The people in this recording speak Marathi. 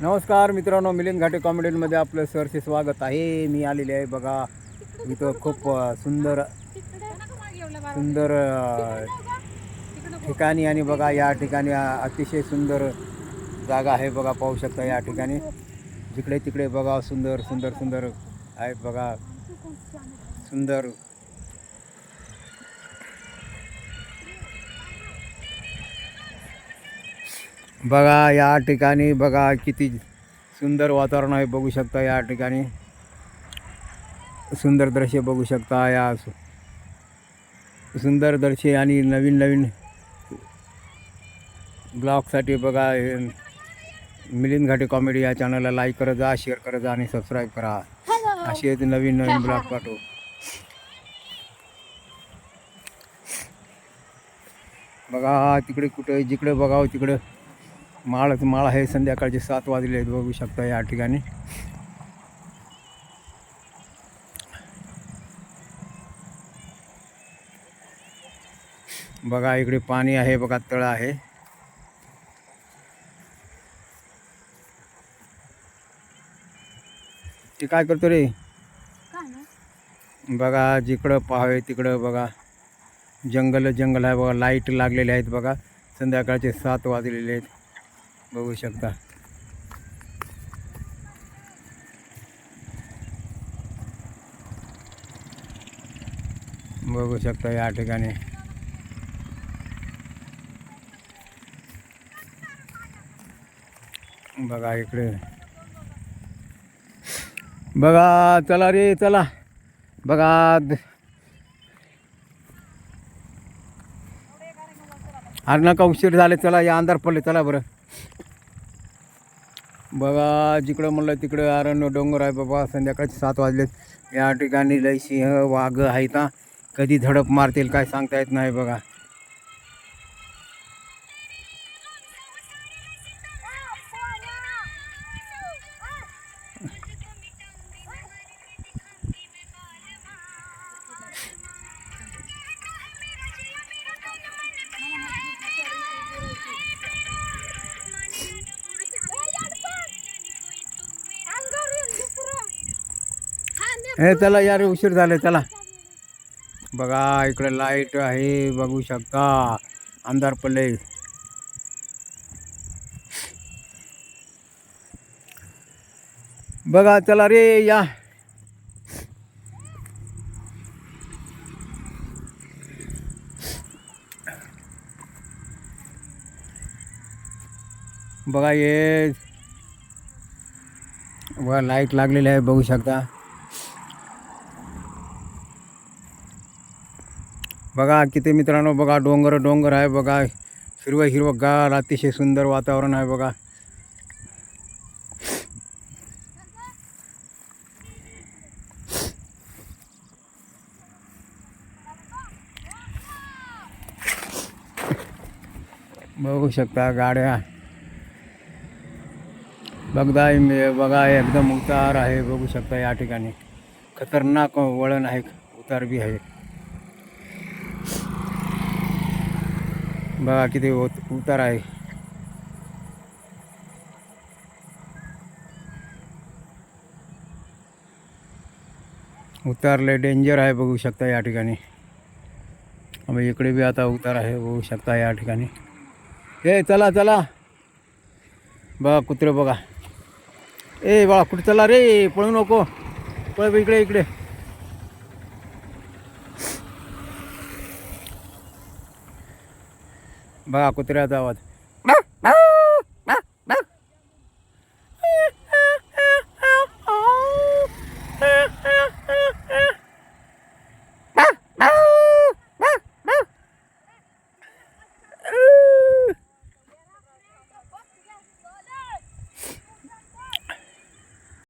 नमस्कार मित्रांनो मिलिंद घाटे कॉमेडीमध्ये आपलं सरचे स्वागत आहे. मी आलेले आहे बघा इथं खूप सुंदर सुंदर ठिकाणी आणि बघा या ठिकाणी अतिशय सुंदर जागा आहे बघा पाहू शकता या ठिकाणी. जिकडे तिकडे बघा सुंदर सुंदर सुंदर आहेत बघा सुंदर बघा या ठिकाणी बघा किती सुंदर वातावरण आहे. बघू शकता या ठिकाणी सुंदर दृश्य बघू शकता. या सुंदर दृश्य आणि नवीन नवीन ब्लॉगसाठी बघा हे मिलिंद घाटे कॉमेडी या चॅनलला लाईक करत जा शेअर करत जा आणि सबस्क्राईब करा. असे नवीन नवीन ब्लॉग पाठवू. बघा तिकडे कुठे जिकडे बघावं तिकडे. माळ माळ आहे संध्याकाळचे सात वाजले आहेत बघू शकता या ठिकाणी. बघा इकडे पाणी आहे बघा तळ आहे. ते काय करतो रे? बघा जिकडं पाहावे तिकडं बघा. जंगल जंगल आहे बघा लाइट लागलेले आहेत बघा. संध्याकाळचे सात वाजलेले आहेत. बघू शकता. बघू शकता या ठिकाणी. बघा इकडे. बघा चला रे चला. बघा. अरे नका उशीर झाले चला या अंधार पडले चला बरं. बघा जिकडं म्हणलं तिकडं अरण्य डोंगर आहे बाबा संध्याकाळचे सात वाजलेत या ठिकाणी लय सिंह वाघ आहे का कधी झडप मारतील काय सांगता येत नाही बघा. हे चला यार उशीर झाले चला. बघा इकडे लाइट आहे बघू शकता. अंधार पल्ले बघा चला रे या. बघा ये बघा लाइट लागलेली आहे बघू शकता. बघा किती मित्रांनो बघा डोंगर डोंगर आहे बघा. हिरवं हिरवं गार अतिशय सुंदर वातावरण आहे बघा. बघू शकता गाड्या. बघता बघा एकदम उतार आहे बघू शकता या ठिकाणी. खतरनाक वळण आहे उतार बी आहे. बघा किती होत उतार आहे. उतारले डेंजर आहे बघू शकता या ठिकाणी. इकडे बी आता उतार आहे बघू शकता या ठिकाणी. ए चला चला. बघा कुत्रे बघा. ए बाळा कुठे चला रे? पळू नको. पळ इकडे इकडे. बघा कुत्र्याचा आवाज.